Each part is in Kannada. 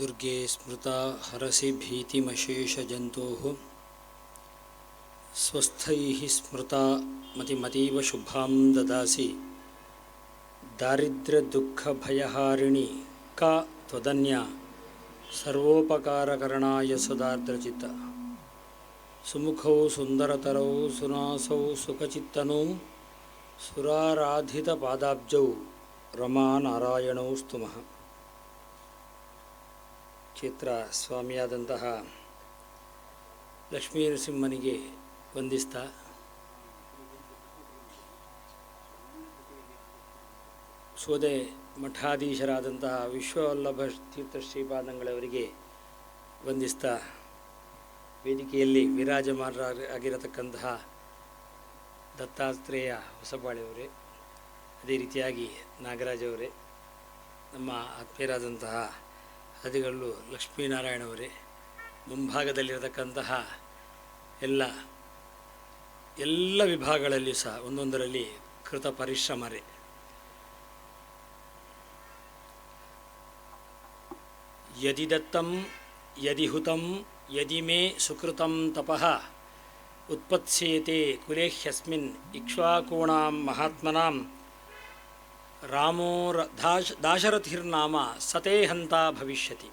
दुर्गे स्मृता हरसि भीतिमशेषजन्तोः स्वस्थैः स्मृता मतिमतीव शुभां ददासि दारिद्र्यदुःखभयहारिणि का त्वदन्या सर्वोपकारकरणाय सदार्द्रचित्त सुमुखौ सुन्दरतरौ सुनासौ सुखचित्तनौ सुराराधितपादाब्जौ रमा नारायणौ स्तुमः ಕ್ಷೇತ್ರ ಸ್ವಾಮಿಯಾದಂತಹ ಲಕ್ಷ್ಮೀ ನರಸಿಂಹನಿಗೆ ವಂದಿಸ್ತಾ. ಸೋದೆ ಮಠಾಧೀಶರಾದಂತಹ ವಿಶ್ವವಲ್ಲಭ ತೀರ್ಥ ಶ್ರೀಪಾದಂಗಳವರಿಗೆ ವಂದಿಸ್ತಾ. ವೇದಿಕೆಯಲ್ಲಿ ವಿರಾಜಮಾನರಾಗಿರತಕ್ಕಂತಹ ದತ್ತಾತ್ರೇಯ ಹೊಸಬಾಳೆಯವರೇ, ಅದೇ ರೀತಿಯಾಗಿ ನಾಗರಾಜ್ ಅವರೇ, ನಮ್ಮ ಆತ್ಮೀಯರಾದಂತಹ ಹದಿಗಲ್ಲು ಲಕ್ಷ್ಮೀನಾರಾಯಣವರೇ, ಮುಂಭಾಗದಲ್ಲಿರತಕ್ಕಂತಹ ಎಲ್ಲ ಎಲ್ಲ ವಿಭಾಗಗಳಲ್ಲಿಯೂ ಸಹ ಒಂದೊಂದರಲ್ಲಿ ಕೃತ ಪರಿಶ್ರಮರೇ. ಯದಿ ದತ್ತಂ ಯದಿ ಹುತಂ ಯದಿ ಮೇ ಸುಕೃತಂ ತಪಃ, ಉತ್ಪತ್ಸೇತೆ ಕುಲೇಹ್ಯಸ್ಮಿನ್ ಇಕ್ಷ್ವಾಕೂಣಾಂ ಮಹಾತ್ಮನಾಂ ರಾಮೋ ದಾಶ ದಾಶರಥಿರ್ನಾಮ ಸತೇ ಹಂತ ಭವಿಷ್ಯತಿ.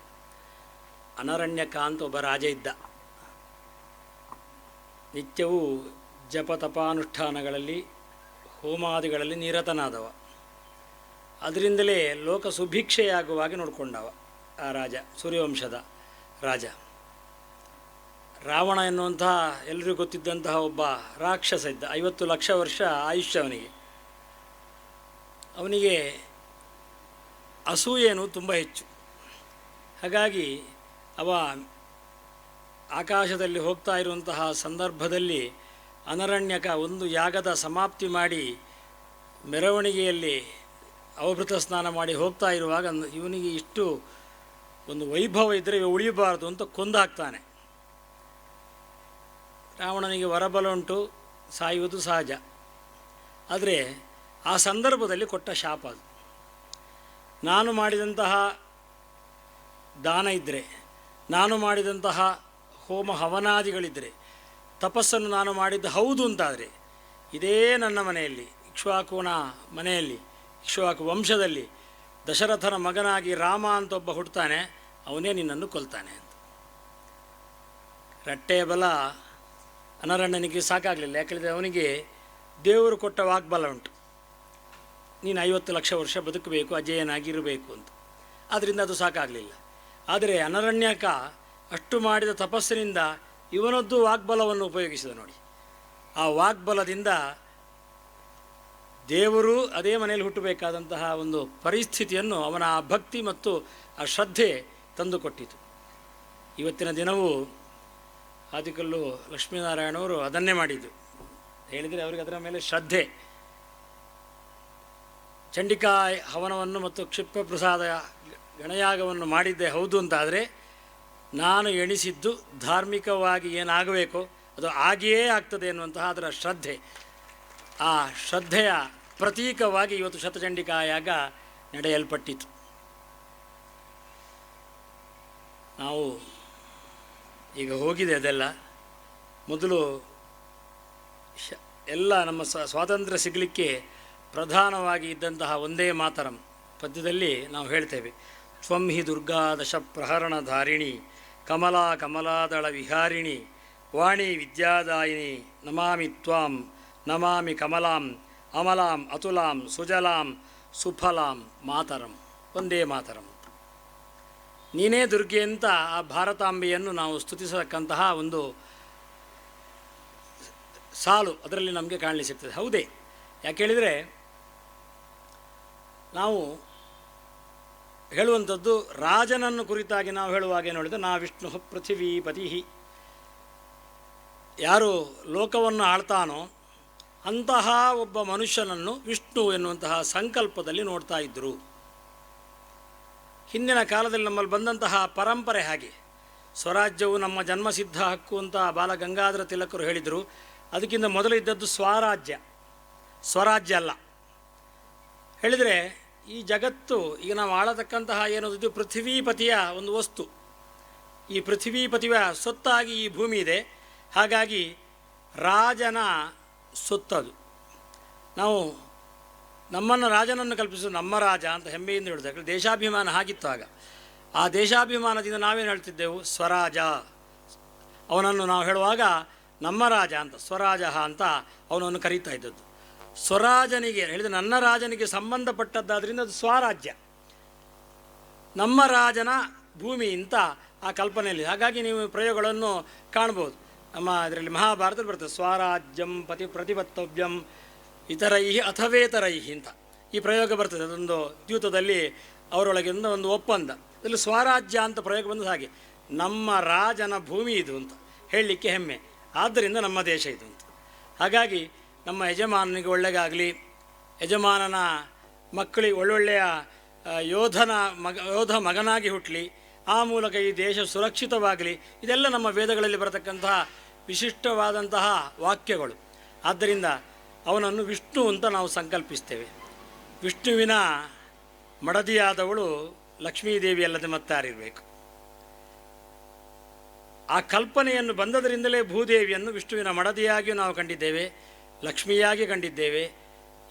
ಅನರಣ್ಯಕ ಅಂತ ಒಬ್ಬ ರಾಜ ಇದ್ದ. ನಿತ್ಯವೂ ಜಪತಪಾನುಷ್ಠಾನಗಳಲ್ಲಿ, ಹೋಮಾದಿಗಳಲ್ಲಿ ನಿರತನಾದವ. ಅದರಿಂದಲೇ ಲೋಕ ಸುಭಿಕ್ಷೆಯಾಗುವಾಗೆ ನೋಡಿಕೊಂಡವ ಆ ರಾಜ, ಸೂರ್ಯವಂಶದ ರಾಜ. ರಾವಣ ಎನ್ನುವಂತಹ ಎಲ್ಲರಿಗೂ ಗೊತ್ತಿದ್ದಂತಹ ಒಬ್ಬ ರಾಕ್ಷಸ ಇದ್ದ, ಐವತ್ತು ಲಕ್ಷ ವರ್ಷ ಆಯುಷ್ಯ ಅವನಿಗೆ ಅಸೂಯೇನು ತುಂಬ ಹೆಚ್ಚು. ಹಾಗಾಗಿ ಅವ ಆಕಾಶದಲ್ಲಿ ಹೋಗ್ತಾ ಇರುವಂತಹ ಸಂದರ್ಭದಲ್ಲಿ ಅನರಣ್ಯಕ ಒಂದು ಯಾಗದ ಸಮಾಪ್ತಿ ಮಾಡಿ ಮೆರವಣಿಗೆಯಲ್ಲಿ ಅವಭೃತ ಸ್ನಾನ ಮಾಡಿ ಹೋಗ್ತಾ ಇರುವಾಗ ಇವನಿಗೆ ಇಷ್ಟು ಒಂದು ವೈಭವ ಇದ್ದರೆ ಉಳಿಯಬಾರದು ಅಂತ ಕೊಂದಾಗ್ತಾನೆ. ರಾವಣನಿಗೆ ವರಬಲ ಉಂಟು, ಸಾಯುವುದು ಸಹಜ. ಆದರೆ ಆ ಸಂದರ್ಭದಲ್ಲಿ ಕೊಟ್ಟ ಶಾಪ ಅದು. ನಾನು ಮಾಡಿದಂತಹ ದಾನ ಇದ್ದರೆ ನಾನು ಮಾಡಿದಂತಹ ಹೋಮ ಹವನಾದಿಗಳಿದ್ದರೆ ತಪಸ್ಸನ್ನು ನಾನು ಮಾಡಿದ್ದು ಹೌದು ಅಂತಾದರೆ, ಇದೇ ನನ್ನ ಮನೆಯಲ್ಲಿ, ಇಕ್ಷ್ವಾಕುನ ಮನೆಯಲ್ಲಿ, ಇಕ್ಷ್ವಾಕು ವಂಶದಲ್ಲಿ ದಶರಥನ ಮಗನಾಗಿ ರಾಮ ಅಂತ ಒಬ್ಬ ಹುಡ್ತಾನೆ, ಅವನೇ ನಿನ್ನನ್ನು ಕೊಲ್ತಾನೆ ಅಂತ. ರಟ್ಟೆಯ ಬಲ ಅನರಣ್ಣನಿಗೆ ಸಾಕಾಗಲಿಲ್ಲ, ಯಾಕಂದರೆ ಅವನಿಗೆ ದೇವರು ಕೊಟ್ಟ ವಾಗ್ಬಲ ಉಂಟು. ನೀನು ಐವತ್ತು ಲಕ್ಷ ವರ್ಷ ಬದುಕಬೇಕು, ಅಜೇಯನಾಗಿರಬೇಕು ಅಂತ. ಆದ್ದರಿಂದ ಅದು ಸಾಕಾಗಲಿಲ್ಲ. ಆದರೆ ಅನರಣ್ಯಕ ಅಷ್ಟು ಮಾಡಿದ ತಪಸ್ಸಿನಿಂದ ಇವನದ್ದು ವಾಗ್ಬಲವನ್ನು ಉಪಯೋಗಿಸಿದ ನೋಡಿ. ಆ ವಾಗ್ಬಲದಿಂದ ದೇವರು ಅದೇ ಮನೆಯಲ್ಲಿ ಹುಟ್ಟಬೇಕಾದಂತಹ ಒಂದು ಪರಿಸ್ಥಿತಿಯನ್ನು ಅವನ ಆ ಭಕ್ತಿ ಮತ್ತು ಆ ಶ್ರದ್ಧೆ ತಂದುಕೊಟ್ಟಿತು. ಇವತ್ತಿನ ದಿನವೂ ಆದಿಕಲ್ಲು ಲಕ್ಷ್ಮೀನಾರಾಯಣವರು ಅದನ್ನೇ ಮಾಡಿದ್ದು ಹೇಳಿದರೆ ಅವರಿಗೆ ಅದರ ಮೇಲೆ ಶ್ರದ್ಧೆ. ಚಂಡಿಕಾ ಹವನವನ್ನು ಮತ್ತು ಕ್ಷಿಪ್ರ ಪ್ರಸಾದ ಗಣಯಾಗವನ್ನು ಮಾಡಿದ್ದೆ ಹೌದು ಅಂತಾದರೆ ನಾನು ಎಣಿಸಿದ್ದು ಧಾರ್ಮಿಕವಾಗಿ ಏನಾಗಬೇಕು ಅದು ಆಗಿಯೇ ಆಗ್ತದೆ ಎನ್ನುವಂತಹ ಅದರ ಶ್ರದ್ಧೆ. ಆ ಶ್ರದ್ಧೆಯ ಪ್ರತೀಕವಾಗಿ ಇವತ್ತು ಶತಚಂಡಿಕಾ ಯಾಗ ನಡೆಯಲ್ಪಟ್ಟಿತು ನಾವು ಈಗ ಹೋಗಿದೆ ಅದೆಲ್ಲ. ಮೊದಲು ಎಲ್ಲ ನಮ್ಮ ಸ್ವಾತಂತ್ರ್ಯ ಸಿಗಲಿಕ್ಕೆ ಪ್ರಧಾನವಾಗಿ ಇದ್ದಂತಹ ಒಂದೇ ಮಾತರಂ ಪದ್ಯದಲ್ಲಿ ನಾವು ಹೇಳ್ತೇವೆ. ತ್ವಂ ಹಿ ದುರ್ಗಾ ದಶ ಪ್ರಹರಣಧಾರಿಣಿ ಕಮಲಾ ಕಮಲಾದಳ ವಿಹಾರಿಣಿ, ವಾಣಿ ವಿದ್ಯಾದಾಯಿನಿ, ನಮಾಮಿ ತ್ವಾಂ, ನಮಾಮಿ ಕಮಲಾಂ, ಅಮಲಾಂ, ಅತುಲಾಂ, ಸುಜಲಾಂ, ಸುಫಲಾಂ ಮಾತರಂ, ಒಂದೇ ಮಾತರಂ. ನೀನೇ ದುರ್ಗೆ ಅಂತ ಆ ಭಾರತಾಂಬೆಯನ್ನು ನಾವು ಸ್ತುತಿಸತಕ್ಕಂತಹ ಒಂದು ಸಾಲು ಅದರಲ್ಲಿ ನಮಗೆ ಕಾಣಲಿ ಸಿಗ್ತದೆ. ಹೌದೇ? ಯಾಕೆ ಹೇಳಿದರೆ ನಾವು ಹೇಳುವಂಥದ್ದು ರಾಜನನ್ನು ಕುರಿತಾಗಿ ನಾವು ಹೇಳುವಾಗ ಏನು ಹೇಳಿದ್ರೆ ನಾ ವಿಷ್ಣು ಪೃಥಿವೀಪತಿ. ಯಾರು ಲೋಕವನ್ನು ಆಳ್ತಾನೋ ಅಂತಹ ಒಬ್ಬ ಮನುಷ್ಯನನ್ನು ವಿಷ್ಣು ಎನ್ನುವಂತಹ ಸಂಕಲ್ಪದಲ್ಲಿ ನೋಡ್ತಾ ಇದ್ದರು ಹಿಂದಿನ ಕಾಲದಲ್ಲಿ ನಮ್ಮಲ್ಲಿ ಬಂದಂತಹ ಪರಂಪರೆ ಹಾಗೆ. ಸ್ವರಾಜ್ಯವು ನಮ್ಮ ಜನ್ಮಸಿದ್ಧ ಹಕ್ಕು ಅಂತ ಬಾಲ ಗಂಗಾಧರ ತಿಲಕರು ಹೇಳಿದರು. ಅದಕ್ಕಿಂತ ಮೊದಲು ಇದ್ದದ್ದು ಸ್ವರಾಜ್ಯ. ಸ್ವರಾಜ್ಯ ಅಲ್ಲ. ಹೇಳಿದರೆ ಈ ಜಗತ್ತು, ಈಗ ನಾವು ಆಳತಕ್ಕಂತಹ ಇದು ಪೃಥ್ವೀಪತಿಯ ಒಂದು ವಸ್ತು. ಈ ಪೃಥ್ವೀಪತಿಯ ಸೊತ್ತಾಗಿ ಈ ಭೂಮಿ ಇದೆ. ಹಾಗಾಗಿ ರಾಜನ ಸೊತ್ತದು ನಾವು ನಮ್ಮನ್ನು ರಾಜನನ್ನು ಕಲ್ಪಿಸೋದು ನಮ್ಮ ರಾಜ ಅಂತ ಹೆಮ್ಮೆಯಿಂದ ಯಾಕಂದ್ರೆ ದೇಶಾಭಿಮಾನ ಆಗಿತ್ತು ಆಗ. ಆ ದೇಶಾಭಿಮಾನದಿಂದ ನಾವೇನು ಹೇಳ್ತಿದ್ದೆವು? ಸ್ವರಾಜ. ಅವನನ್ನು ನಾವು ಹೇಳುವಾಗ ನಮ್ಮ ರಾಜ ಅಂತ ಸ್ವರಾಜ ಅಂತ ಅವನನ್ನು ಕರೀತಾ ಇದ್ದದ್ದು. ಸ್ವರಾಜನಿಗೆ ಹೇಳಿದ ನನ್ನ ರಾಜನಿಗೆ ಸಂಬಂಧಪಟ್ಟದ್ದಾದ್ರಿಂದ ಅದು ಸ್ವರಾಜ್ಯ. ನಮ್ಮ ರಾಜನ ಭೂಮಿ ಇಂಥ ಆ ಕಲ್ಪನೆಯಲ್ಲಿ. ಹಾಗಾಗಿ ನೀವು ಪ್ರಯೋಗಗಳನ್ನು ಕಾಣ್ಬೋದು ನಮ್ಮ ಅದರಲ್ಲಿ ಮಹಾಭಾರತದಲ್ಲಿ ಬರ್ತದೆ, ಸ್ವರಾಜ್ಯಂ ಪತಿ ಪ್ರತಿಪತ್ತವ್ಯಂ ಇತರೈ ಅಥವೇತರೈ ಅಂತ. ಈ ಪ್ರಯೋಗ ಬರ್ತದೆ, ಅದೊಂದು ದ್ಯೂತದಲ್ಲಿ ಅವರೊಳಗಿಂದ ಒಂದು ಒಪ್ಪಂದ. ಅದರಲ್ಲಿ ಸ್ವರಾಜ್ಯ ಅಂತ ಪ್ರಯೋಗ ಬಂದದ್ದು ಹಾಗೆ, ನಮ್ಮ ರಾಜನ ಭೂಮಿ ಇದು ಅಂತ. ಹೇಳಲಿಕ್ಕೆ ಹೆಮ್ಮೆ. ಆದ್ದರಿಂದ ನಮ್ಮ ದೇಶ ಇದು ಅಂತ. ಹಾಗಾಗಿ ನಮ್ಮ ಯಜಮಾನನಿಗೆ ಒಳ್ಳೆಗಾಗಲಿ. ಯಜಮಾನನ ಮಕ್ಕಳಿಗೆ ಒಳ್ಳೊಳ್ಳೆಯ ಯೋಧನ ಮಗ, ಯೋಧ ಮಗನಾಗಿ ಹುಟ್ಟಲಿ ಆ ಮೂಲಕ ಈ ದೇಶ ಸುರಕ್ಷಿತವಾಗಲಿ. ಇದೆಲ್ಲ ನಮ್ಮ ವೇದಗಳಲ್ಲಿ ಬರತಕ್ಕಂತಹ ವಿಶಿಷ್ಟವಾದಂತಹ ವಾಕ್ಯಗಳು. ಆದ್ದರಿಂದ ಅವನನ್ನು ವಿಷ್ಣು ಅಂತ ನಾವು ಸಂಕಲ್ಪಿಸ್ತೇವೆ. ವಿಷ್ಣುವಿನ ಮಡದಿಯಾದವಳು ಲಕ್ಷ್ಮೀದೇವಿ ಅಲ್ಲದೆ ಮತ್ತಾರಿರಬೇಕು. ಆ ಕಲ್ಪನೆಯನ್ನು ಬಂದದರಿಂದಲೇ ಭೂದೇವಿಯನ್ನು ವಿಷ್ಣುವಿನ ಮಡದಿಯಾಗಿಯೂ ನಾವು ಕಂಡಿದ್ದೇವೆ. ಲಕ್ಷ್ಮಿಯಾಗಿ ಕಂಡಿದ್ದೇವೆ.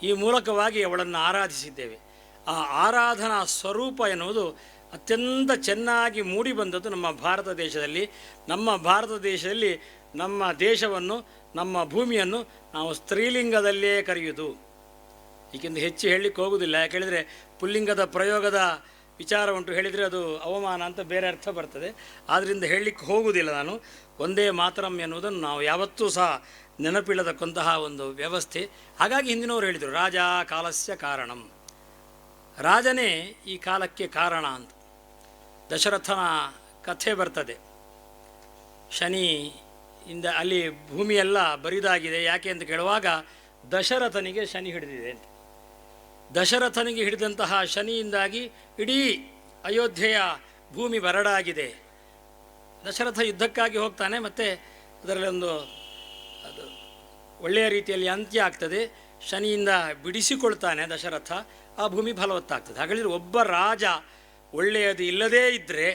ಈ ಮೂಲಕವಾಗಿ ಅವಳನ್ನು ಆರಾಧಿಸಿದ್ದೇವೆ. ಆ ಆರಾಧನಾ ಸ್ವರೂಪ ಎನ್ನುವುದು ಅತ್ಯಂತ ಚೆನ್ನಾಗಿ ಮೂಡಿ ಬಂದದ್ದು ನಮ್ಮ ಭಾರತ ದೇಶದಲ್ಲಿ. ನಮ್ಮ ಭಾರತ ದೇಶದಲ್ಲಿ ನಮ್ಮ ದೇಶವನ್ನು, ನಮ್ಮ ಭೂಮಿಯನ್ನು ನಾವು ಸ್ತ್ರೀಲಿಂಗದಲ್ಲೇ ಕರೆಯುವುದು. ಏಕೆಂದು ಹೆಚ್ಚು ಹೇಳಲಿಕ್ಕೆ ಹೋಗುವುದಿಲ್ಲ. ಯಾಕೆ ಹೇಳಿದರೆ ಪುಲ್ಲಿಂಗದ ಪ್ರಯೋಗದ ವಿಚಾರ ಉಂಟು. ಹೇಳಿದರೆ ಅದು ಅವಮಾನ ಅಂತ ಬೇರೆ ಅರ್ಥ ಬರ್ತದೆ. ಆದ್ದರಿಂದ ಹೇಳಲಿಕ್ಕೆ ಹೋಗುವುದಿಲ್ಲ ನಾನು. ಒಂದೇ ಮಾತರಂ ಎನ್ನುವುದನ್ನು ನಾವು ಯಾವತ್ತೂ ಸಹ ನೆನಪಿಲ್ಲತಕ್ಕಂತಹ ಒಂದು ವ್ಯವಸ್ಥೆ. ಹಾಗಾಗಿ ಹಿಂದಿನವರು ಹೇಳಿದರು, ರಾಜ ಕಾಲಸ್ಯ ಕಾರಣಂ. ರಾಜನೇ ಈ ಕಾಲಕ್ಕೆ ಕಾರಣ ಅಂತ. ದಶರಥನ ಕಥೆ ಬರ್ತದೆ. ಶನಿ ಇಂದ ಅಲ್ಲಿ ಭೂಮಿಯೆಲ್ಲ ಬರಿದಾಗಿದೆ. ಯಾಕೆ ಅಂತ ಕೇಳುವಾಗ ದಶರಥನಿಗೆ ಶನಿ ಹಿಡಿದಿದೆ ಅಂತ. ದಶರಥನಿಗೆ ಹಿಡಿದಂತಹ ಶನಿಯಿಂದಾಗಿ ಇಡೀ ಅಯೋಧ್ಯೆಯ ಭೂಮಿ ಬರಡಾಗಿದೆ. ದಶರಥ ಯುದ್ಧಕ್ಕಾಗಿ ಹೋಗ್ತಾನೆ, ಮತ್ತು ಅದರಲ್ಲಿ ಒಂದು ಅದು ಒಳ್ಳೆಯ ರೀತಿಯಲ್ಲಿ ಅಂತ್ಯ ಆಗ್ತದೆ. ಶನಿಯಿಂದ ಬಿಡಿಸಿಕೊಳ್ತಾನೆ ದಶರಥ, ಆ ಭೂಮಿ ಫಲವತ್ತಾಗ್ತದೆ. ಹಾಗಾದರೆ ಒಬ್ಬ ರಾಜ ಒಳ್ಳೆಯದು ಇಲ್ಲದೇ ಇದ್ದರೆ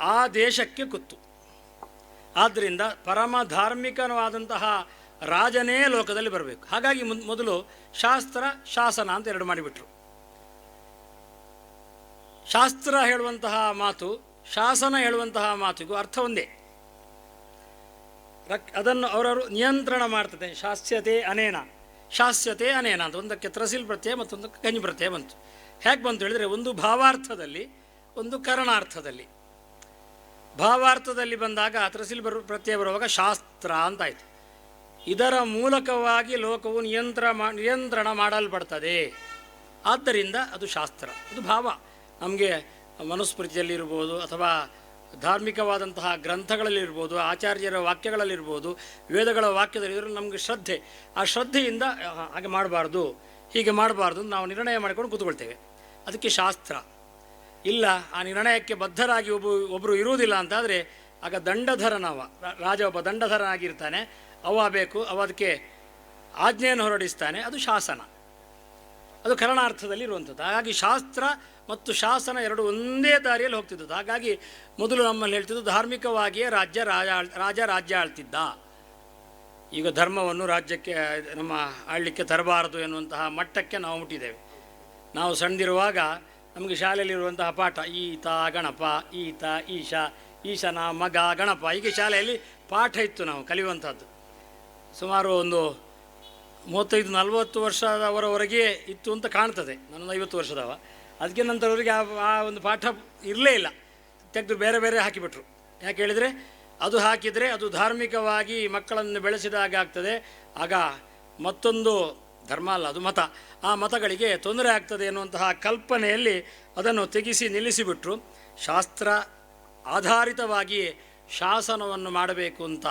ಆ ದೇಶಕ್ಕೆ ಕುತ್ತು. ಆದ್ದರಿಂದ ಪರಮ ಧಾರ್ಮಿಕವಾದಂತಹ ರಾಜನೇ ಲೋಕದಲ್ಲಿ ಬರಬೇಕು. ಹಾಗಾಗಿ ಮೊದಲು ಶಾಸ್ತ್ರ, ಶಾಸನ ಅಂತ ಎರಡು ಮಾಡಿಬಿಟ್ರು. ಶಾಸ್ತ್ರ ಹೇಳುವಂತಹ ಮಾತು, ಶಾಸನ ಹೇಳುವಂತಹ ಮಾತಿಗೂ ಅರ್ಥ ಒಂದೇ. ರಕ್, ಅದನ್ನು ಅವರವರು ನಿಯಂತ್ರಣ ಮಾಡ್ತದೆ. ಶಾಸ್ತ್ರತೆ ಅನೇನ. ಶಾಸ್ತ್ರತೆ ಅನೇನ ಅಂತ ಒಂದಕ್ಕೆ ತ್ರಸಿಲ್ ಪ್ರತ್ಯಯ ಮತ್ತೊಂದಕ್ಕೆ ಗಂಜ್ ಪ್ರತ್ಯಯ ಬಂತು. ಹೇಗೆ ಬಂತು ಹೇಳಿದರೆ ಒಂದು ಭಾವಾರ್ಥದಲ್ಲಿ, ಒಂದು ಕರಣಾರ್ಥದಲ್ಲಿ. ಭಾವಾರ್ಥದಲ್ಲಿ ಬಂದಾಗ ತ್ರಸಿಲ್ ಬರು ಪ್ರತ್ಯಯ ಬರುವಾಗ ಶಾಸ್ತ್ರ ಅಂತಾಯಿತು ಇದರ ಮೂಲಕವಾಗಿ ಲೋಕವು ನಿಯಂತ್ರ ನಿಯಂತ್ರಣ ಮಾಡಲ್ಪಡ್ತದೆ. ಆದ್ದರಿಂದ ಅದು ಶಾಸ್ತ್ರ, ಅದು ಭಾವ. ನಮಗೆ ಮನುಸ್ಮೃತಿಯಲ್ಲಿರ್ಬೋದು ಅಥವಾ ಧಾರ್ಮಿಕವಾದಂತಹ ಗ್ರಂಥಗಳಲ್ಲಿರ್ಬೋದು, ಆಚಾರ್ಯರ ವಾಕ್ಯಗಳಲ್ಲಿರ್ಬೋದು, ವೇದಗಳ ವಾಕ್ಯದಲ್ಲಿ ಇದ್ರೂ ನಮಗೆ ಶ್ರದ್ಧೆ. ಆ ಶ್ರದ್ಧೆಯಿಂದ ಹಾಗೆ ಮಾಡಬಾರ್ದು, ಹೀಗೆ ಮಾಡಬಾರ್ದು ನಾವು ನಿರ್ಣಯ ಮಾಡಿಕೊಂಡು ಕೂತ್ಕೊಳ್ತೇವೆ. ಅದಕ್ಕೆ ಶಾಸ್ತ್ರ. ಇಲ್ಲ, ಆ ನಿರ್ಣಯಕ್ಕೆ ಬದ್ಧರಾಗಿ ಒಬ್ಬ ಒಬ್ಬರು ಇರುವುದಿಲ್ಲ ಅಂತಾದರೆ, ಆಗ ದಂಡಧರನವ ರಾಜ ಒಬ್ಬ ದಂಡಧರನಾಗಿರ್ತಾನೆ. ಅವ ಬೇಕು ಅವ ಅದಕ್ಕೆ ಆಜ್ಞೆಯನ್ನು ಹೊರಡಿಸ್ತಾನೆ, ಅದು ಶಾಸನ. ಅದು ಕರಣಾರ್ಥದಲ್ಲಿ ಇರುವಂಥದ್ದು. ಹಾಗಾಗಿ ಶಾಸ್ತ್ರ ಮತ್ತು ಶಾಸನ ಎರಡು ಒಂದೇ ದಾರಿಯಲ್ಲಿ ಹೋಗ್ತಿದ್ದದ್ದು. ಹಾಗಾಗಿ ಮೊದಲು ನಮ್ಮಲ್ಲಿ ಹೇಳ್ತಿದ್ದು ಧಾರ್ಮಿಕವಾಗಿಯೇ ರಾಜ್ಯ ರಾಜ ರಾಜ ರಾಜ್ಯ ಆಳ್ತಿದ್ದ. ಈಗ ಧರ್ಮವನ್ನು ರಾಜ್ಯಕ್ಕೆ, ನಮ್ಮ ಆಳ್ಲಿಕ್ಕೆ ತರಬಾರದು ಎನ್ನುವಂತಹ ಮಟ್ಟಕ್ಕೆ ನಾವು ಮುಟ್ಟಿದ್ದೇವೆ. ನಾವು ಸಣ್ಣದಿರುವಾಗ ನಮಗೆ ಶಾಲೆಯಲ್ಲಿರುವಂತಹ ಪಾಠ, ಈತ, ಗಣಪ, ಈತ, ಈಶ, ಈಶನ, ಮಗ, ಗಣಪ, ಹೀಗೆ ಶಾಲೆಯಲ್ಲಿ ಪಾಠ ಇತ್ತು ನಾವು ಕಲಿಯುವಂಥದ್ದು. ಸುಮಾರು ಒಂದು ಮೂವತ್ತೈದು, ನಲವತ್ತು ವರ್ಷದವರವರೆಗೆ ಇತ್ತು ಅಂತ ಕಾಣ್ತದೆ. ನನ್ನೊಂದು ಐವತ್ತು ವರ್ಷದವ. ಅದಕ್ಕೆ ನಂತರವರಿಗೆ ಆ ಆ ಒಂದು ಪಾಠ ಇರಲೇ ಇಲ್ಲ. ತೆಗೆದು ಬೇರೆ ಬೇರೆ ಹಾಕಿಬಿಟ್ರು. ಯಾಕೆ ಹೇಳಿದರೆ, ಅದು ಹಾಕಿದರೆ ಅದು ಧಾರ್ಮಿಕವಾಗಿ ಮಕ್ಕಳನ್ನು ಬೆಳೆಸಿದಾಗ ಆಗ್ತದೆ. ಆಗ ಮತ್ತೊಂದು ಧರ್ಮ ಅಲ್ಲ, ಅದು ಮತ. ಆ ಮತಗಳಿಗೆ ತೊಂದರೆ ಆಗ್ತದೆ ಎನ್ನುವಂತಹ ಕಲ್ಪನೆಯಲ್ಲಿ ಅದನ್ನು ತೆಗೆಸಿ ನಿಲ್ಲಿಸಿಬಿಟ್ರು. ಶಾಸ್ತ್ರ ಆಧಾರಿತವಾಗಿ ಶಾಸನವನ್ನು ಮಾಡಬೇಕು ಅಂತ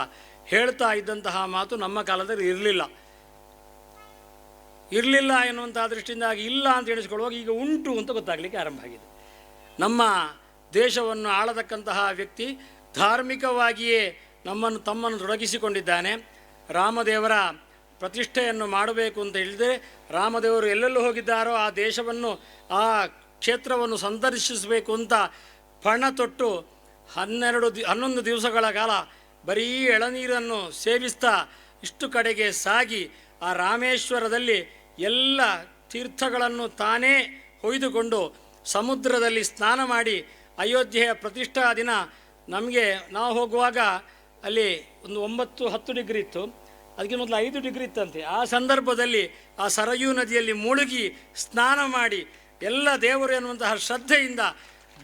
ಹೇಳ್ತಾ ಇದ್ದಂತಹ ಮಾತು ನಮ್ಮ ಕಾಲದಲ್ಲಿ ಇರಲಿಲ್ಲ. ಇರಲಿಲ್ಲ ಎನ್ನುವಂಥ ದೃಷ್ಟಿಯಿಂದಾಗಿ ಇಲ್ಲ ಅಂತ ಎಣಿಸ್ಕೊಳ್ಳುವಾಗ ಈಗ ಉಂಟು ಅಂತ ಗೊತ್ತಾಗಲಿಕ್ಕೆ ಆರಂಭ ಆಗಿದೆ. ನಮ್ಮ ದೇಶವನ್ನು ಆಳತಕ್ಕಂತಹ ವ್ಯಕ್ತಿ ಧಾರ್ಮಿಕವಾಗಿಯೇ ನಮ್ಮನ್ನು ತಮ್ಮನ್ನು ತೊಡಗಿಸಿಕೊಂಡಿದ್ದಾನೆ. ರಾಮದೇವರ ಪ್ರತಿಷ್ಠೆಯನ್ನು ಮಾಡಬೇಕು ಅಂತ ಹೇಳಿದರೆ ರಾಮದೇವರು ಎಲ್ಲೆಲ್ಲೂ ಹೋಗಿದ್ದಾರೋ ಆ ದೇಶವನ್ನು, ಆ ಕ್ಷೇತ್ರವನ್ನು ಸಂದರ್ಶಿಸಬೇಕು ಅಂತ ಪಣ ತೊಟ್ಟು ಹನ್ನೆರಡು ದಿ, ಹನ್ನೊಂದು ದಿವಸಗಳ ಕಾಲ ಬರೀ ಎಳನೀರನ್ನು ಸೇವಿಸ್ತಾ ಇಷ್ಟು ಕಡೆಗೆ ಸಾಗಿ ಆ ರಾಮೇಶ್ವರದಲ್ಲಿ ಎಲ್ಲ ತೀರ್ಥಗಳನ್ನು ತಾನೇ ಹೊಯ್ದುಕೊಂಡು ಸಮುದ್ರದಲ್ಲಿ ಸ್ನಾನ ಮಾಡಿ ಅಯೋಧ್ಯೆಯ ಪ್ರತಿಷ್ಠಾ ದಿನ ನಮಗೆ ನಾವು ಹೋಗುವಾಗ ಅಲ್ಲಿ ಒಂದು ಒಂಬತ್ತು ಹತ್ತು ಡಿಗ್ರಿ ಇತ್ತು. ಅದಕ್ಕೆ ಮೊದಲು ಐದು ಡಿಗ್ರಿ ಇತ್ತಂತೆ. ಆ ಸಂದರ್ಭದಲ್ಲಿ ಆ ಸರಯೂ ನದಿಯಲ್ಲಿ ಮುಳುಗಿ ಸ್ನಾನ ಮಾಡಿ ಎಲ್ಲ ದೇವರು ಎನ್ನುವಂತಹ ಶ್ರದ್ಧೆಯಿಂದ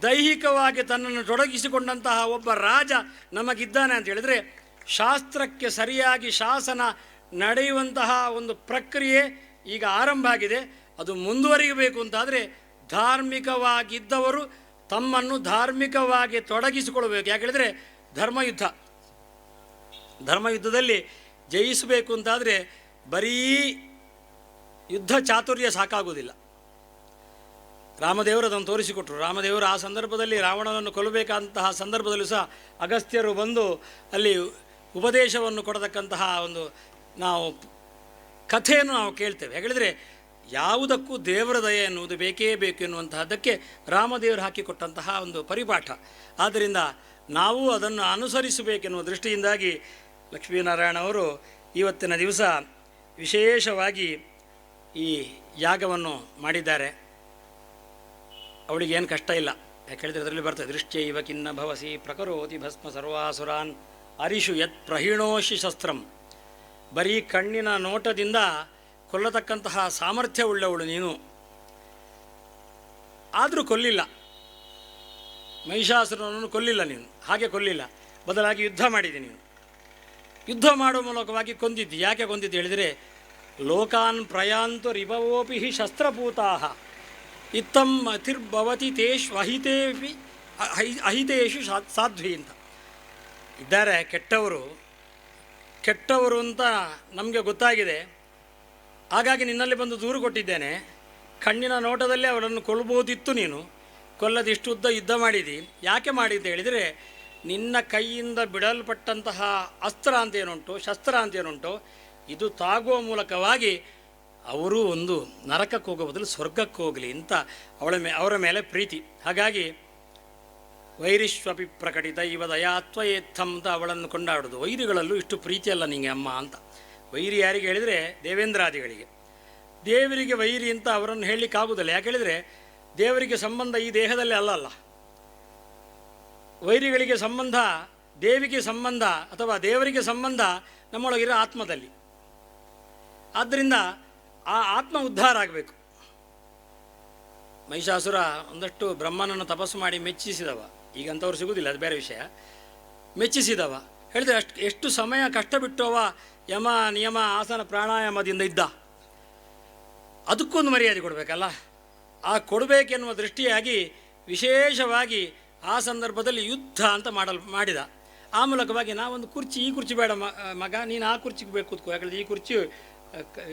ದೈಹಿಕವಾಗಿ ತನ್ನನ್ನು ತೊಡಗಿಸಿಕೊಂಡಂತಹ ಒಬ್ಬ ರಾಜ ನಮಗಿದ್ದಾನೆ ಅಂತ ಹೇಳಿದರೆ ಶಾಸ್ತ್ರಕ್ಕೆ ಸರಿಯಾಗಿ ಶಾಸನ ನಡೆಯುವಂತಹ ಒಂದು ಪ್ರಕ್ರಿಯೆ ಈಗ ಆರಂಭ ಆಗಿದೆ. ಅದು ಮುಂದುವರಿಯಬೇಕು ಅಂತಾದರೆ ಧಾರ್ಮಿಕವಾಗಿದ್ದವರು ತಮ್ಮನ್ನು ಧಾರ್ಮಿಕವಾಗಿ ತೊಡಗಿಸಿಕೊಳ್ಬೇಕು ಯಾಕೆ ಹೇಳಿದರೆ ಧರ್ಮಯುದ್ಧ. ಧರ್ಮಯುದ್ಧದಲ್ಲಿ ಜಯಿಸಬೇಕು ಅಂತಾದರೆ ಬರೀ ಯುದ್ಧ ಚಾತುರ್ಯ ಸಾಕಾಗುವುದಿಲ್ಲ ರಾಮದೇವರು ಅದನ್ನು ತೋರಿಸಿಕೊಟ್ರು. ರಾಮದೇವರು ಆ ಸಂದರ್ಭದಲ್ಲಿ ರಾವಣನನ್ನು ಕೊಲ್ಲಬೇಕಂತಹ ಸಂದರ್ಭದಲ್ಲೂ ಸಹ ಅಗಸ್ತ್ಯರು ಬಂದು ಅಲ್ಲಿ ಉಪದೇಶವನ್ನು ಕೊಡತಕ್ಕಂತಹ ಒಂದು ನಾವು ಕಥೆಯನ್ನು ನಾವು ಕೇಳ್ತೇವೆ. ಹೇಳಿದರೆ ಯಾವುದಕ್ಕೂ ದೇವರ ದಯೆ ಎನ್ನುವುದು ಬೇಕೇ ಬೇಕು ಎನ್ನುವಂತಹದ್ದಕ್ಕೆ ರಾಮದೇವರು ಹಾಕಿಕೊಟ್ಟಂತಹ ಒಂದು ಪರಿಪಾಠ. ಆದ್ದರಿಂದ ನಾವು ಅದನ್ನು ಅನುಸರಿಸಬೇಕೆನ್ನುವ ದೃಷ್ಟಿಯಿಂದಾಗಿ ಲಕ್ಷ್ಮೀನಾರಾಯಣ ಅವರು ಇವತ್ತಿನ ದಿವಸ ವಿಶೇಷವಾಗಿ ಈ ಯಾಗವನ್ನು ಮಾಡಿದ್ದಾರೆ. ಅವಳಿಗೆ ಏನು ಕಷ್ಟ ಇಲ್ಲ. ಯಾಕೆ ಹೇಳಿದ್ರೆ ಅದರಲ್ಲಿ ಬರ್ತದೆ ದೃಷ್ಟ್ಯೈವ ಕಿನ್ನ ಭವಸಿ ಪ್ರಕರೋತಿ ಭಸ್ಮ ಸರ್ವಾಸುರಾನ್ ಅರಿಶು ಯತ್ ಪ್ರಹೀಣೋಷಿ ಶಸ್ತ್ರಂ. ಬರೀ ಕಣ್ಣಿನ ನೋಟದಿಂದ ಕೊಲ್ಲತಕ್ಕಂತಹ ಸಾಮರ್ಥ್ಯ ಉಳ್ಳವಳು ನೀನು. ಆದರೂ ಕೊಲ್ಲಿಲ್ಲ. ಮಹಿಷಾಸುರನನ್ನು ಕೊಲ್ಲಿಲ್ಲ ನೀನು. ಹಾಗೆ ಕೊಲ್ಲಿಲ್ಲ. ಬದಲಾಗಿ ಯುದ್ಧ ಮಾಡಿದೆ ನೀನು. ಯುದ್ಧ ಮಾಡುವ ಮೂಲಕವಾಗಿ ಕೊಂದಿದ್ದು. ಯಾಕೆ ಕೊಂದಿದ್ದು ಹೇಳಿದರೆ, ಲೋಕಾನ್ ಪ್ರಯಾಂತು ರಿಭವೋಪಿ ಹಿ ಶಸ್ತ್ರಭೂತಾಹ. ಇತ್ತಂ ಅತಿರ್ಭವತಿ ತೇಷು ಅಹಿತೇಪಿ ಅಹಿ- ಅಹಿತೇಷು ಸಾಧ್ವಿ ಅಂತ. ಇದ್ದಾರೆ ಕೆಟ್ಟವರು. ಕೆಟ್ಟವರು ಅಂತ ನಮಗೆ ಗೊತ್ತಾಗಿದೆ. ಹಾಗಾಗಿ ನಿನ್ನಲ್ಲಿ ಬಂದು ದೂರು ಕೊಟ್ಟಿದ್ದೇನೆ. ಕಣ್ಣಿನ ನೋಟದಲ್ಲೇ ಅವರನ್ನು ಕೊಲ್ಬೋದಿತ್ತು ನೀನು. ಕೊಲ್ಲದಿಷ್ಟು ಉದ್ದ ಯುದ್ಧ ಮಾಡಿದಿ. ಯಾಕೆ ಮಾಡಿದ್ದೆ ಹೇಳಿದರೆ, ನಿನ್ನ ಕೈಯಿಂದ ಬಿಡಲ್ಪಟ್ಟಂತಹ ಅಸ್ತ್ರ ಅಂತ ಏನುಂಟು, ಶಸ್ತ್ರ ಅಂತ ಏನುಂಟು, ಇದು ತಾಗುವ ಮೂಲಕವಾಗಿ ಅವರು ಒಂದು ನರಕಕ್ಕೆ ಹೋಗೋ ಬದಲು ಸ್ವರ್ಗಕ್ಕೆ ಹೋಗಲಿ ಅಂತ ಅವಳ ಮೇ, ಅವರ ಮೇಲೆ ಪ್ರೀತಿ. ಹಾಗಾಗಿ ವೈರಿಶ್ವಪಿ ಪ್ರಕಟಿತ ಇವ ದಯಾತ್ವಯೇತ್ಥಂ ಅಂತ ಅವಳನ್ನು ಕೊಂಡಾಡೋದು. ವೈರಿಗಳಲ್ಲೂ ಇಷ್ಟು ಪ್ರೀತಿ ಅಲ್ಲ ನಿಂಗೆ ಅಮ್ಮ ಅಂತ. ವೈರಿ ಯಾರಿಗೆ ಹೇಳಿದರೆ? ದೇವೇಂದ್ರಾದಿಗಳಿಗೆ. ದೇವರಿಗೆ ವೈರಿ ಅಂತ ಅವರನ್ನು ಹೇಳಲಿಕ್ಕಾಗುವುದಿಲ್ಲ ಯಾಕೆ ಹೇಳಿದರೆ? ದೇವರಿಗೆ ಸಂಬಂಧ ಈ ದೇಹದಲ್ಲಿ ಅಲ್ಲ ಅಲ್ಲ. ವೈರಿಗಳಿಗೆ ಸಂಬಂಧ, ದೇವಿಗೆ ಸಂಬಂಧ ಅಥವಾ ದೇವರಿಗೆ ಸಂಬಂಧ ನಮ್ಮೊಳಗಿರೋ ಆತ್ಮದಲ್ಲಿ. ಆದ್ದರಿಂದ ಆ ಆತ್ಮ ಉದ್ಧಾರ ಆಗಬೇಕು. ಮಹಿಷಾಸುರ ಒಂದಷ್ಟು ಬ್ರಹ್ಮನನ್ನು ತಪಸ್ಸು ಮಾಡಿ ಮೆಚ್ಚಿಸಿದವ. ಈಗಂಥವ್ರು ಸಿಗುವುದಿಲ್ಲ ಅದು ಬೇರೆ ವಿಷಯ. ಮೆಚ್ಚಿಸಿದವ. ಹೇಳಿದ್ರೆ ಅಷ್ಟು, ಎಷ್ಟು ಸಮಯ ಕಷ್ಟ ಬಿಟ್ಟವ ಯಮ ನಿಯಮ ಆಸನ ಪ್ರಾಣಾಯಾಮದಿಂದ ಇದ್ದ. ಅದಕ್ಕೊಂದು ಮರ್ಯಾದೆ ಕೊಡಬೇಕಲ್ಲ. ಆ ಕೊಡಬೇಕೆನ್ನುವ ದೃಷ್ಟಿಯಾಗಿ ವಿಶೇಷವಾಗಿ ಆ ಸಂದರ್ಭದಲ್ಲಿ ಯುದ್ಧ ಅಂತ ಮಾಡಲ್, ಮಾಡಿದ. ಆ ಮೂಲಕವಾಗಿ ನಾವೊಂದು ಕುರ್ಚಿ, ಈ ಕುರ್ಚಿ ಬೇಡ ಮಗ, ನೀನು ಆ ಕುರ್ಚಿಗೆ ಬೇಕು ಕೂತ್ಕೋ. ಯಾಕಂದರೆ ಈ ಕುರ್ಚಿ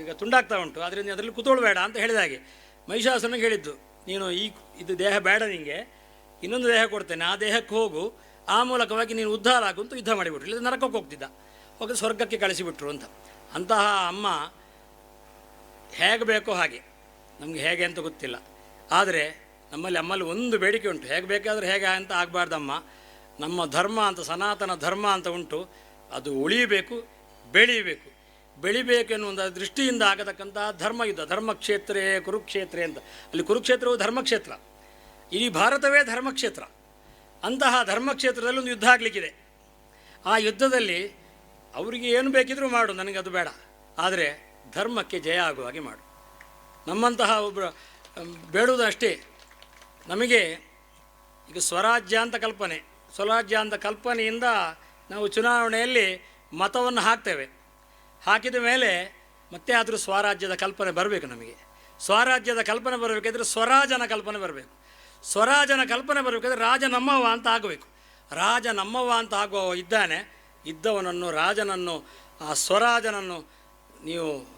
ಈಗ ತುಂಡಾಗ್ತಾ ಉಂಟು. ಅದರಿಂದ ಅದರಲ್ಲಿ ಕೂತ್ಕೊಳ್ಬೇಡ ಅಂತ ಹೇಳಿದ ಹಾಗೆ. ಹೇಳಿದ್ದು, ನೀನು ಈ ಇದು ದೇಹ ಬೇಡ ನಿನಗೆ ಇನ್ನೊಂದು ದೇಹ ಕೊಡ್ತೇನೆ. ಆ ದೇಹಕ್ಕೆ ಹೋಗು. ಆ ಮೂಲಕವಾಗಿ ನೀನು ಉದ್ಧಾರ ಆಗು ಅಂತ ಯುದ್ಧ ಮಾಡಿಬಿಟ್ರು. ಇಲ್ಲ ನರಕಕ್ಕೆ ಹೋಗ್ತಿದ್ದ. ಹೋಗಿ ಸ್ವರ್ಗಕ್ಕೆ ಕಳಿಸಿಬಿಟ್ರು ಅಂತ. ಅಂತಹ ಅಮ್ಮ ಹೇಗೆ ಬೇಕೋ ಹಾಗೆ. ನಮಗೆ ಹೇಗೆ ಅಂತ ಗೊತ್ತಿಲ್ಲ. ಆದರೆ ನಮ್ಮಲ್ಲಿ ಅಮ್ಮಲ್ಲಿ ಒಂದು ಬೇಡಿಕೆ ಉಂಟು. ಹೇಗೆ ಬೇಕಾದರೆ ಹೇಗೆ ಅಂತ ಆಗಬಾರ್ದಮ್ಮ. ನಮ್ಮ ಧರ್ಮ ಅಂತ, ಸನಾತನ ಧರ್ಮ ಅಂತ ಉಂಟು. ಅದು ಉಳಿಯಬೇಕು ಬೆಳೀಬೇಕು ಬೆಳಿಬೇಕು ದೃಷ್ಟಿಯಿಂದ ದೃಷ್ಟಿಯಿಂದ ಧರ್ಮ ಯುದ್ಧ ಧರ್ಮಕ್ಷೇತ್ರೇ ಕುರುಕ್ಷೇತ್ರ ಅಂತ. ಅಲ್ಲಿ ಕುರುಕ್ಷೇತ್ರವು ಧರ್ಮಕ್ಷೇತ್ರ. ಇಡೀ ಭಾರತವೇ ಧರ್ಮಕ್ಷೇತ್ರ. ಅಂತಹ ಧರ್ಮಕ್ಷೇತ್ರದಲ್ಲಿ ಒಂದು ಯುದ್ಧ ಆಗಲಿಕ್ಕಿದೆ. ಆ ಯುದ್ಧದಲ್ಲಿ ಅವರಿಗೆ ಏನು ಬೇಕಿದ್ರೂ ಮಾಡು, ನನಗೆ ಅದು ಬೇಡ. ಆದರೆ ಧರ್ಮಕ್ಕೆ ಜಯ ಆಗುವ ಹಾಗೆ ಮಾಡು. ನಮ್ಮಂತಹ ಒಬ್ಬರು ಬೇಡುವುದಷ್ಟೇ ನಮಗೆ ಈಗ ಸ್ವರಾಜ್ಯ ಅಂತ ಕಲ್ಪನೆ. ಸ್ವರಾಜ್ಯ ಅಂತ ಕಲ್ಪನೆಯಿಂದ ನಾವು ಚುನಾವಣೆಯಲ್ಲಿ ಮತವನ್ನು ಹಾಕ್ತೇವೆ. ಹಾಕಿದ ಮೇಲೆ ಮತ್ತೆ ಆದರೂ ಸ್ವರಾಜ್ಯದ ಕಲ್ಪನೆ ಬರಬೇಕು ನಮಗೆ. ಸ್ವರಾಜ್ಯದ ಕಲ್ಪನೆ ಬರಬೇಕಾದ್ರೆ ಸ್ವರಾಜನ ಕಲ್ಪನೆ ಬರಬೇಕು. ಸ್ವರಾಜನ ಕಲ್ಪನೆ ಬರಬೇಕಾದ್ರೆ ರಾಜ ನಮ್ಮವ ಅಂತ ಆಗಬೇಕು. ರಾಜ ನಮ್ಮವ ಅಂತ ಆಗುವ ಇದ್ದಾನೆ. ಇದ್ದವನನ್ನು ರಾಜನನ್ನು, ಆ ಸ್ವರಾಜನನ್ನು ನೀವು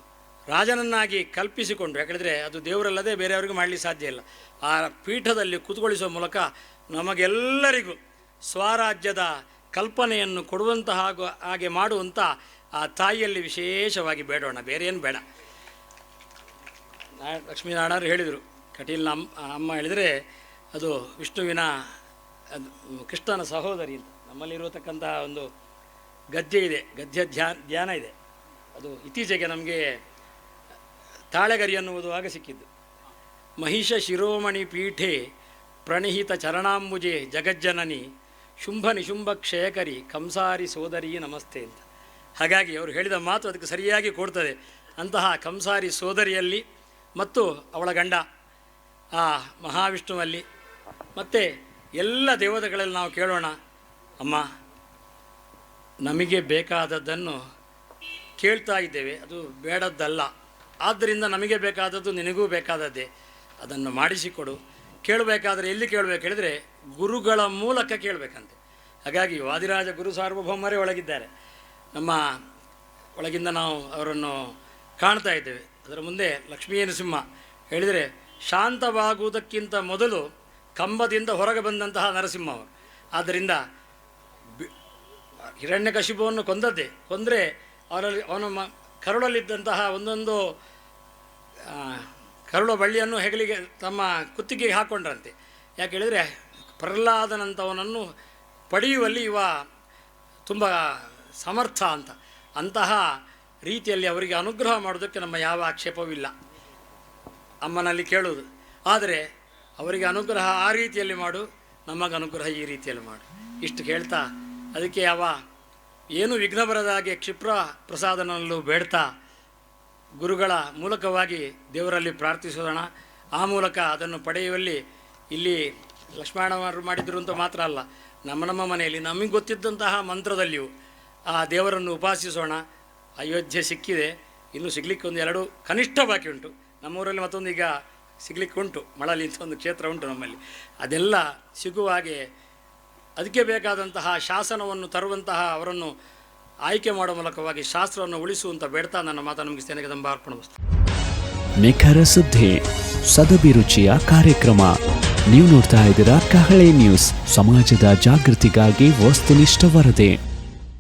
ರಾಜನನ್ನಾಗಿ ಕಲ್ಪಿಸಿಕೊಂಡು ಯಾಕಂದರೆ ಅದು ದೇವರಲ್ಲದೆ ಬೇರೆಯವರಿಗೆ ಮಾಡಲಿಕ್ಕೆ ಸಾಧ್ಯ ಇಲ್ಲ. ಆ ಪೀಠದಲ್ಲಿ ಕೂತ್ಕೊಳ್ಳಿಸುವ ಮೂಲಕ ನಮಗೆಲ್ಲರಿಗೂ ಸ್ವರಾಜ್ಯದ ಕಲ್ಪನೆಯನ್ನು ಕೊಡುವಂತಹ ಹಾಗೂ, ಹಾಗೆ ಮಾಡುವಂಥ ಆ ತಾಯಿಯಲ್ಲಿ ವಿಶೇಷವಾಗಿ ಬೇಡೋಣ ಬೇರೆ ಏನು ಬೇಡ. ಲಕ್ಷ್ಮೀನಾರಾಯಣರು ಹೇಳಿದರು, ಕಟೀಲ್ನ ಅಮ್ಮ ಅಮ್ಮ ಹೇಳಿದರೆ ಅದು ವಿಷ್ಣುವಿನ ಕೃಷ್ಣನ ಸಹೋದರಿ ಅಂತ. ನಮ್ಮಲ್ಲಿರತಕ್ಕಂಥ ಒಂದು ಗದ್ಯ ಇದೆ, ಗದ್ಯ ಧ್ಯಾನ ಧ್ಯಾನ ಇದೆ. ಅದು ಇತ್ತೀಚೆಗೆ ನಮಗೆ ತಾಳೆಗರಿ ಅನ್ನುವುದು ಸಿಕ್ಕಿದ್ದು. ಮಹಿಷ ಶಿರೋಮಣಿ ಪೀಠೆ ಪ್ರಣಿಹಿತ ಚರಣಾಂಬುಜೆ ಜಗಜ್ಜನನಿ, ಶುಂಭ ನಿಶುಂಭ ಕ್ಷಯಕರಿ, ಕಂಸಾರಿ ಸೋದರಿ ನಮಸ್ತೆ ಅಂತ. ಹಾಗಾಗಿ ಅವರು ಹೇಳಿದ ಮಾತು ಅದಕ್ಕೆ ಸರಿಯಾಗಿ ಕೊಡ್ತದೆ. ಅಂತಹ ಕಂಸಾರಿ ಸೋದರಿಯಲ್ಲಿ ಮತ್ತು ಅವಳ ಗಂಡ, ಆ ಮಹಾವಿಷ್ಣುವಲ್ಲಿ ಮತ್ತು ಎಲ್ಲ ದೇವತೆಗಳಲ್ಲಿ ನಾವು ಕೇಳೋಣ. ಅಮ್ಮ, ನಮಗೆ ಬೇಕಾದದ್ದನ್ನು ಕೇಳ್ತಾ ಇದ್ದೇವೆ. ಅದು ಬೇಡದ್ದಲ್ಲ. ಆದ್ದರಿಂದ ನಮಗೆ ಬೇಕಾದದ್ದು ನಿನಗೂ ಬೇಕಾದದ್ದೇ. ಅದನ್ನು ಮಾಡಿಸಿಕೊಡು. ಕೇಳಬೇಕಾದ್ರೆ ಎಲ್ಲಿ ಕೇಳಬೇಕು ಹೇಳಿದರೆ ಗುರುಗಳ ಮೂಲಕ ಕೇಳಬೇಕಂತೆ. ಹಾಗಾಗಿ ವಾದಿರಾಜ ಗುರು ಸಾರ್ವಭೌಮರೇ ಒಳಗಿದ್ದಾರೆ. ನಮ್ಮ ಒಳಗಿಂದ ನಾವು ಅವರನ್ನು ಕಾಣ್ತಾ ಇದ್ದೇವೆ. ಅದರ ಮುಂದೆ ಲಕ್ಷ್ಮೀ ನರಸಿಂಹ ಹೇಳಿದರೆ, ಶಾಂತವಾಗುವುದಕ್ಕಿಂತ ಮೊದಲು ಕಂಬದಿಂದ ಹೊರಗೆ ಬಂದಂತಹ ನರಸಿಂಹ ಅವರು. ಆದ್ದರಿಂದ ಹಿರಣ್ಯಕಶಿಪುವನ್ನು ಕೊಂದದ್ದೇ, ಕೊಂದರೆ ಅವರಲ್ಲಿ, ಅವನ ಮ, ಕರುಳಲ್ಲಿದ್ದಂತಹ ಒಂದೊಂದು ಕರುಳ ಬಳ್ಳಿಯನ್ನು ಹೆಗಲಿಗೆ, ತಮ್ಮ ಕುತ್ತಿಗೆಗೆ ಹಾಕ್ಕೊಂಡ್ರಂತೆ ಯಾಕೆ ಹೇಳಿದರೆ ಪ್ರಹ್ಲಾದನಂಥವನನ್ನು ಪಡೆಯುವಲ್ಲಿ ಇವ ತುಂಬ ಸಮರ್ಥ ಅಂತ. ಅಂತಹ ರೀತಿಯಲ್ಲಿ ಅವರಿಗೆ ಅನುಗ್ರಹ ಮಾಡೋದಕ್ಕೆ ನಮ್ಮ ಯಾವ ಆಕ್ಷೇಪವಿಲ್ಲ ಅಮ್ಮನಲ್ಲಿ ಕೇಳುವುದು, ಆದರೆ ಅವರಿಗೆ ಅನುಗ್ರಹ ಆ ರೀತಿಯಲ್ಲಿ ಮಾಡು, ನಮಗೆ ಅನುಗ್ರಹ ಈ ರೀತಿಯಲ್ಲಿ ಮಾಡು. ಇಷ್ಟು ಕೇಳ್ತಾ ಅದಕ್ಕೆ ಯಾವ ಏನು ವಿಘ್ನ ಬರದಾಗೆ ಕ್ಷಿಪ್ರ ಪ್ರಸಾದನಲ್ಲೂ ಬೇಡ್ತಾ, ಗುರುಗಳ ಮೂಲಕವಾಗಿ ದೇವರಲ್ಲಿ ಪ್ರಾರ್ಥಿಸೋಣ. ಆ ಮೂಲಕ ಅದನ್ನು ಪಡೆಯುವಲ್ಲಿ ಇಲ್ಲಿ ಲಕ್ಷ್ಮಣವರು ಮಾಡಿದ್ರು ಅಂತ ಮಾತ್ರ ಅಲ್ಲ, ನಮ್ಮ ನಮ್ಮ ಮನೆಯಲ್ಲಿ ನಮಗೆ ಗೊತ್ತಿದ್ದಂತಹ ಮಂತ್ರದಲ್ಲಿಯೂ ಆ ದೇವರನ್ನು ಉಪಾಸಿಸೋಣ. ಅಯೋಧ್ಯೆ ಸಿಕ್ಕಿದೆ. ಇನ್ನು ಸಿಗ್ಲಿಕ್ಕೆ ಒಂದು ಎರಡು ಕನಿಷ್ಠ ಬಾಕಿ ಉಂಟು. ನಮ್ಮೂರಲ್ಲಿ ಮತ್ತೊಂದು ಈಗ ಸಿಗ್ಲಿಕ್ಕೆ ಉಂಟು. ಮಳಲಿ ಅಂತ ಒಂದು ಕ್ಷೇತ್ರ ಉಂಟು ನಮ್ಮಲ್ಲಿ. ಅದೆಲ್ಲ ಸಿಗುವ ಹಾಗೆ ಅದಕ್ಕೆ ಬೇಕಾದಂತಹ ಶಾಸನವನ್ನು ತರುವಂತಹ ಅವರನ್ನು ಆಯ್ಕೆ ಮಾಡುವ ಮೂಲಕವಾಗಿ ಶಾಸ್ತ್ರವನ್ನು ಉಳಿಸುವಂತ ಬೇಡ್ತಾ ನನ್ನ ಮಾತನ್ನು ಮುಗಿಸ್ತೇನೆ ಸೇನೆಗೆ ಅರ್ಪಣ. ವಸ್ತು ನಿಖರ ಸುದ್ದಿ ಸದಭಿರುಚಿಯ ಕಾರ್ಯಕ್ರಮ. ನೀವು ನೋಡ್ತಾ ಇದ್ದೀರಾ ಕಹಳೆ ನ್ಯೂಸ್. ಸಮಾಜದ ಜಾಗೃತಿಗಾಗಿ ವಸ್ತುನಿಷ್ಠ ವರದಿ.